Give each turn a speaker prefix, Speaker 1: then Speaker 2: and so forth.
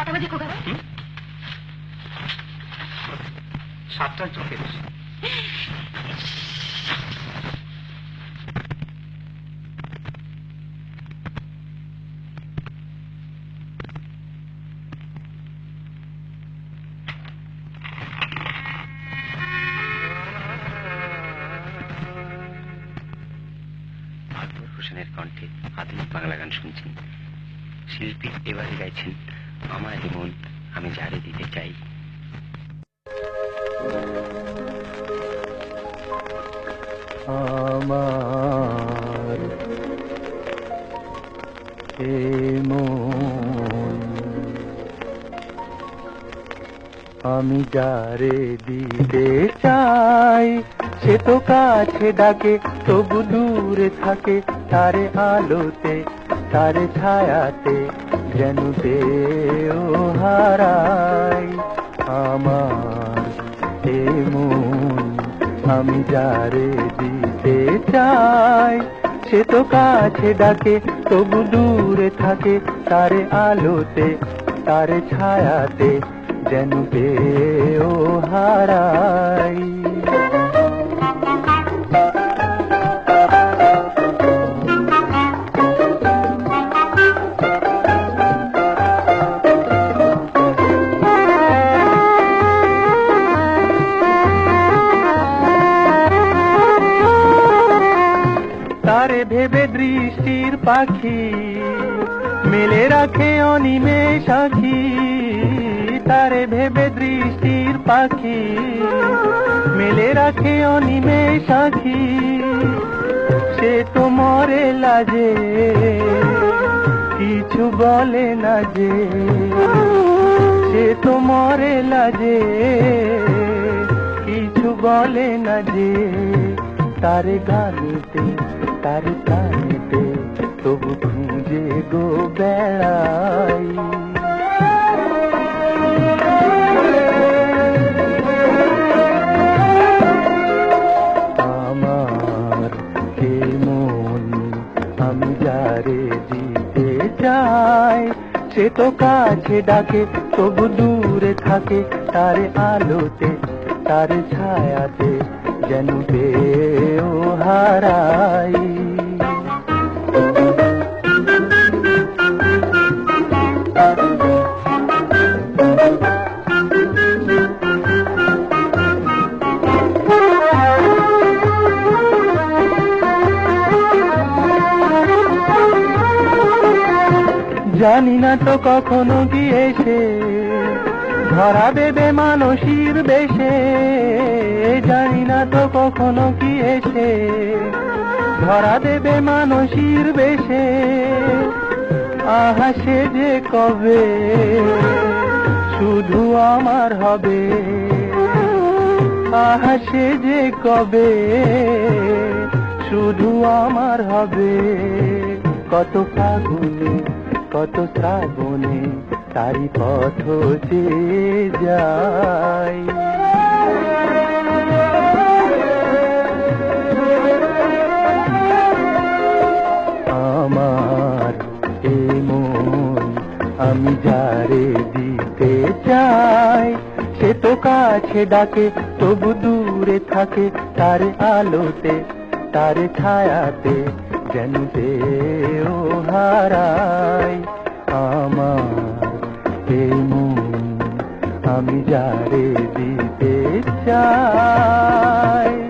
Speaker 1: কটা বাজে
Speaker 2: চোখে আকবর হোসেনের কণ্ঠে আধুনিক বাংলা গান শুনছেন শিল্পী এবারে গাইছেন আমার এমন আমি জারে দিতে চাই।
Speaker 3: আমার আমি যারে দিতে চাই, সে তো কাছে ডাকে, তবু দূরে থাকে, তারে আলোতে, তারে ছায়াতে। যেন ও হারাই আমার মন, আমি যারে দিতে চাই? সে তো কাছে ডাকে, তবু দূরে থাকে তারে আলোতে, তারে ছায়াতে যেন ও হারাই ভেবে দৃষ্টির পাখি, মেলে রাখে অনিমে সাখী। তারে ভেবে দৃষ্টির পাখি, মেলে রাখে অনিমে সাখী। সে তো মরে লাজে কিছু বলে না যে। সে তো মরে লাজে কিছু বলে না যে। তারে গানিতে তারে প্রাণীতে তবু খুঁজে গো বেড়াই। আমার কে মন, আমি যারে দিতে চাই, সে তো কাছে ডাকে, তবু দূরে থাকে তারে আলোতে, তার ছায়াতে। যেন ও হারাই জানি না তো কখনো গিয়েছে ধরা দেবে মানসীর বেশে, জানি না তো কখনো কি এসে। ধরা দেবে মানসীর বেশে, আহা, সে যে কবে? শুধু আমার হবে। আহা, সে যে কবে? শুধু আমার হবে। কত ফাগুনে, কত শ্রাবণে তারি পথ যে যাই আমার এ মন আমি যারে দিতে চাই, সে তো কাছে ডাকে, তবু দূরে থাকে তার আলোতে, তার ছায়াতে যেন ও হারাই আমার কাঁদে মন? আমি যারে দিতে চাই?